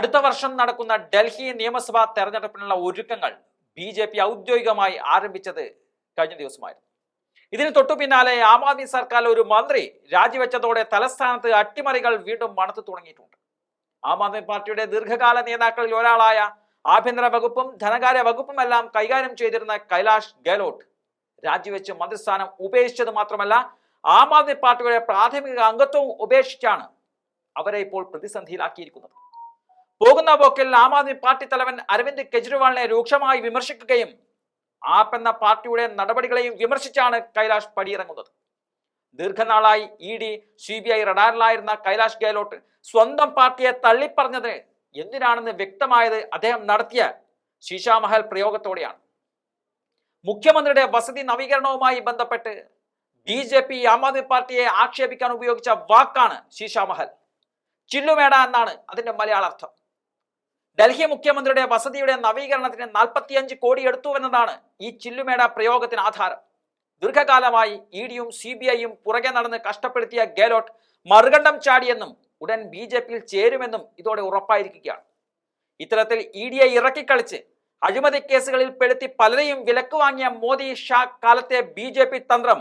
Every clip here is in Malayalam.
അടുത്ത വർഷം നടക്കുന്ന ഡൽഹി നിയമസഭാ തെരഞ്ഞെടുപ്പിനുള്ള ഒരുക്കങ്ങൾ ബി ജെ പി ഔദ്യോഗികമായി ആരംഭിച്ചത് കഴിഞ്ഞ ദിവസമായിരുന്നു. ഇതിന് തൊട്ടു പിന്നാലെ ആം ആദ്മി സർക്കാർ ഒരു മന്ത്രി രാജിവെച്ചതോടെ തലസ്ഥാനത്ത് അട്ടിമറികൾ വീണ്ടും മണത്തു തുടങ്ങിയിട്ടുണ്ട്. ആം ആദ്മി പാർട്ടിയുടെ ദീർഘകാല നേതാക്കളിൽ ഒരാളായ ആഭ്യന്തര വകുപ്പും ധനകാര്യ വകുപ്പും എല്ലാം കൈകാര്യം ചെയ്തിരുന്ന കൈലാഷ് ഗെഹ്ലോട്ട് രാജിവെച്ച് മന്ത്രിസ്ഥാനം ഉപേക്ഷിച്ചത് മാത്രമല്ല ആം ആദ്മി പാർട്ടിയുടെ പ്രാഥമിക അംഗത്വവും ഉപേക്ഷിച്ചാണ് അവരെ ഇപ്പോൾ പ്രതിസന്ധിയിലാക്കിയിരിക്കുന്നത്. പോകുന്ന പോക്കിൽ ആം ആദ്മി പാർട്ടി തലവൻ അരവിന്ദ് കെജ്രിവാളിനെ രൂക്ഷമായി വിമർശിക്കുകയും ആപ്പ് എന്ന പാർട്ടിയുടെ നടപടികളെയും വിമർശിച്ചാണ് കൈലാഷ് പടിയിറങ്ങുന്നത്. ദീർഘനാളായി E D C B I റഡാറിലായിരുന്ന Kailash Gehlot സ്വന്തം പാർട്ടിയെ തള്ളിപ്പറഞ്ഞത് എന്തിനാണെന്ന് വ്യക്തമായത് അദ്ദേഹം നടത്തിയ ശീശാമഹൽ പ്രയോഗത്തോടെയാണ്. മുഖ്യമന്ത്രിയുടെ വസതി നവീകരണവുമായി ബന്ധപ്പെട്ട് B J P Aam Aadmi പാർട്ടിയെ ആക്ഷേപിക്കാൻ ഉപയോഗിച്ച വാക്കാണ് ശീശാമഹൽ. ചില്ലുമേട എന്നാണ് അതിന്റെ മലയാള അർത്ഥം. ഡൽഹി മുഖ്യമന്ത്രിയുടെ വസതിയുടെ നവീകരണത്തിന് നാൽപ്പത്തിയഞ്ച് കോടി എടുത്തുവെന്നതാണ് ഈ ചില്ലുമേട പ്രയോഗത്തിന് ആധാരം. ദീർഘകാലമായി ഇ ഡിയും സി ബി ഐയും പുറകെ നടന്ന് കഷ്ടപ്പെടുത്തിയ ഗെഹ്ലോട്ട് മറുകണ്ഠം ചാടിയെന്നും ഉടൻ ബി ജെ പിയിൽ ചേരുമെന്നും ഇതോടെ ഉറപ്പായിരിക്കുകയാണ്. ഇത്തരത്തിൽ ഇ ഡിയെ ഇറക്കിക്കളിച്ച് അഴിമതി കേസുകളിൽ പെടുത്തി പലരെയും വിലക്ക് വാങ്ങിയ മോദി ഷാ കാലത്തെ ബി തന്ത്രം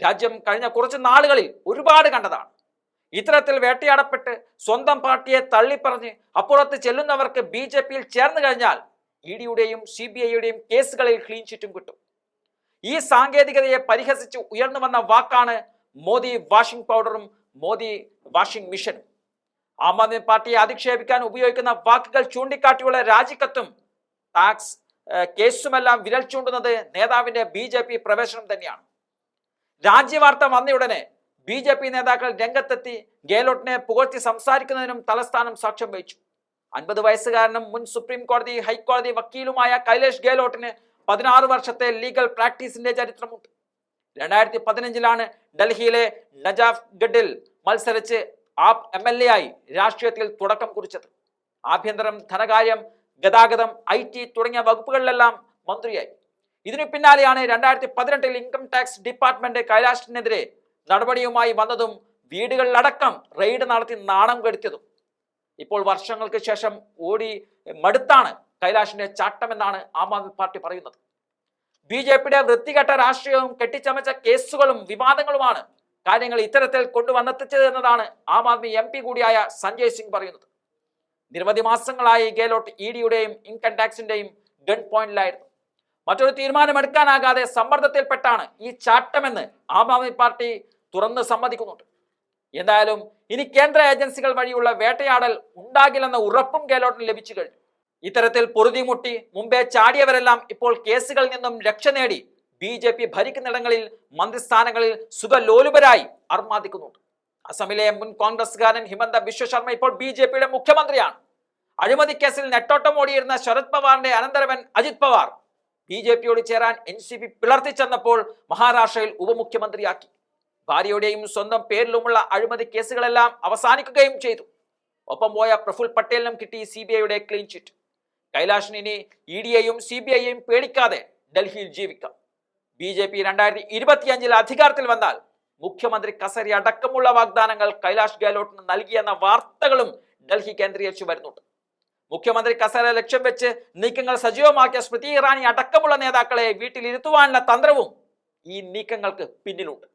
രാജ്യം കഴിഞ്ഞ കുറച്ച് നാളുകളിൽ ഒരുപാട് കണ്ടതാണ്. ഇത്തരത്തിൽ വേട്ടയാടപ്പെട്ട് സ്വന്തം പാർട്ടിയെ തള്ളിപ്പറഞ്ഞ് അപ്പുറത്ത് ചെല്ലുന്നവർക്ക് ബി ജെ പിയിൽ ചേർന്ന് കഴിഞ്ഞാൽ ഇ ഡിയുടെയും സി ബി ഐയുടെയും കേസുകളിൽ ക്ലീൻ ചിറ്റും കിട്ടും. ഈ സാങ്കേതികതയെ പരിഹസിച്ച് ഉയർന്നു വന്ന വാക്കാണ് മോദി വാഷിംഗ് പൗഡറും മോദി വാഷിംഗ് മിഷനും. ആം ആദ്മി പാർട്ടിയെ അധിക്ഷേപിക്കാൻ ഉപയോഗിക്കുന്ന വാക്കുകൾ ചൂണ്ടിക്കാട്ടിയുള്ള രാജിക്കത്തും ടാക്സ് കേസുമെല്ലാം വിരൽ ചൂണ്ടുന്നത് നേതാവിന്റെ ബി ജെ പി പ്രവേശനം തന്നെയാണ്. രാജ്യവാർത്ത വന്നയുടനെ ബി ജെ പി നേതാക്കൾ രംഗത്തെത്തി ഗെഹ്ലോട്ടിനെ പുകഴ്ത്തി സംസാരിക്കുന്നതിനും തലസ്ഥാനം സാക്ഷ്യം വഹിച്ചു. അൻപത് വയസ്സുകാരനും മുൻ സുപ്രീം കോടതി ഹൈക്കോടതി വക്കീലുമായ കൈലേഷ് ഗെഹ്ലോട്ടിന് പതിനാറ് വർഷത്തെ ലീഗൽ പ്രാക്ടീസിന്റെ ചരിത്രമുണ്ട്. രണ്ടായിരത്തി പതിനഞ്ചിലാണ് ഡൽഹിയിലെ നജാഫ് ഗഡിൽ മത്സരിച്ച് ആപ് എം എൽ എ ആയി രാഷ്ട്രീയത്തിൽ തുടക്കം കുറിച്ചത്. ആഭ്യന്തരം ധനകാര്യം ഗതാഗതം ഐ ടി തുടങ്ങിയ വകുപ്പുകളിലെല്ലാം മന്ത്രിയായി. ഇതിനു പിന്നാലെയാണ് രണ്ടായിരത്തി പതിനെട്ടിൽ ഇൻകം ടാക്സ് ഡിപ്പാർട്ട്മെന്റ് കൈലാഷിനെതിരെ നടപടിയുമായി വന്നതും വീടുകളിലടക്കം റെയ്ഡ് നടത്തി നാണം കെടുത്തിയതും. ഇപ്പോൾ വർഷങ്ങൾക്ക് ശേഷം ഓടി മടുത്താണ് കൈലാഷിന്റെ ചാട്ടമെന്നാണ് ആം ആദ്മി പാർട്ടി പറയുന്നത്. ബി ജെ പിയുടെ വൃത്തികെട്ട രാഷ്ട്രീയവും കെട്ടിച്ചമച്ച കേസുകളും വിവാദങ്ങളുമാണ് കാര്യങ്ങൾ ഇത്തരത്തിൽ കൊണ്ടുവന്നെത്തിച്ചത് എന്നതാണ് ആം ആദ്മി എം പി കൂടിയായ സഞ്ജയ് സിംഗ് പറയുന്നത്. നിരവധി മാസങ്ങളായി ഗെഹ്ലോട്ട് ഇ ഡിയുടെയും ഇൻകം ടാക്സിന്റെയും ഗൺ പോയിന്റിലായിരുന്നു. മറ്റൊരു തീരുമാനമെടുക്കാനാകാതെ സമ്മർദ്ദത്തിൽപ്പെട്ടാണ് ഈ ചാട്ടമെന്ന് ആം ആദ്മി പാർട്ടി തുറന്ന് സമ്മതിക്കുന്നുണ്ട്. എന്തായാലും ഇനി കേന്ദ്ര ഏജൻസികൾ വഴിയുള്ള വേട്ടയാടൽ ഉണ്ടാകില്ലെന്ന ഉറപ്പും ഗെഹ്ലോട്ടിന് ലഭിച്ചു കഴിഞ്ഞു. ഇത്തരത്തിൽ പൊറുതിമുട്ടി മുമ്പേ ചാടിയവരെല്ലാം ഇപ്പോൾ കേസുകളിൽ നിന്നും രക്ഷ നേടി ബി ജെ പി ഭരിക്കുന്നിടങ്ങളിൽ മന്ത്രിസ്ഥാനങ്ങളിൽ സുഖലോലുപരായി അർമാദിക്കുന്നുണ്ട്. അസമിലെ മുൻ കോൺഗ്രസ്സുകാരൻ ഹിമന്ത ബിശ്വ ശർമ്മ ഇപ്പോൾ ബി ജെ പിയുടെ മുഖ്യമന്ത്രിയാണ്. അഴിമതി കേസിൽ നെട്ടോട്ടമോടിയിരുന്ന ശരത് പവാറിന്റെ അനന്തരവൻ അജിത് പവാർ ബി ജെ പിയോട് ചേരാൻ എൻ സി പി പിളർത്തിച്ചെന്നപ്പോൾ മഹാരാഷ്ട്രയിൽ ഉപമുഖ്യമന്ത്രിയാക്കി. ഭാര്യയുടെയും സ്വന്തം പേരിലുമുള്ള അഴിമതി കേസുകളെല്ലാം അവസാനിക്കുകയും ചെയ്തു. ഒപ്പം പോയ പ്രഫുൽ പട്ടേലിനും കിട്ടി സി ബി ഐയുടെ ക്ലീൻ ചിറ്റ് കൈലാഷിന് ഇനി ഇ സി ബി ഐയെയും പേടിക്കാതെ ഡൽഹിയിൽ ജീവിക്കാം. ബി ജെ പി രണ്ടായിരത്തി ഇരുപത്തിയഞ്ചിൽ അധികാരത്തിൽ വന്നാൽ മുഖ്യമന്ത്രി കസരി അടക്കമുള്ള വാഗ്ദാനങ്ങൾ കൈലാഷ് ഗെഹ്ലോട്ടിന് നൽകിയെന്ന വാർത്തകളും ഡൽഹി കേന്ദ്രീകരിച്ചു വരുന്നുണ്ട്. മുഖ്യമന്ത്രി കസര ലക്ഷ്യം വെച്ച് നീക്കങ്ങൾ സജീവമാക്കിയ സ്മൃതി ഇറാനി അടക്കമുള്ള നേതാക്കളെ വീട്ടിലിരുത്തുവാനുള്ള തന്ത്രവും ഈ നീക്കങ്ങൾക്ക് പിന്നിലുണ്ട്.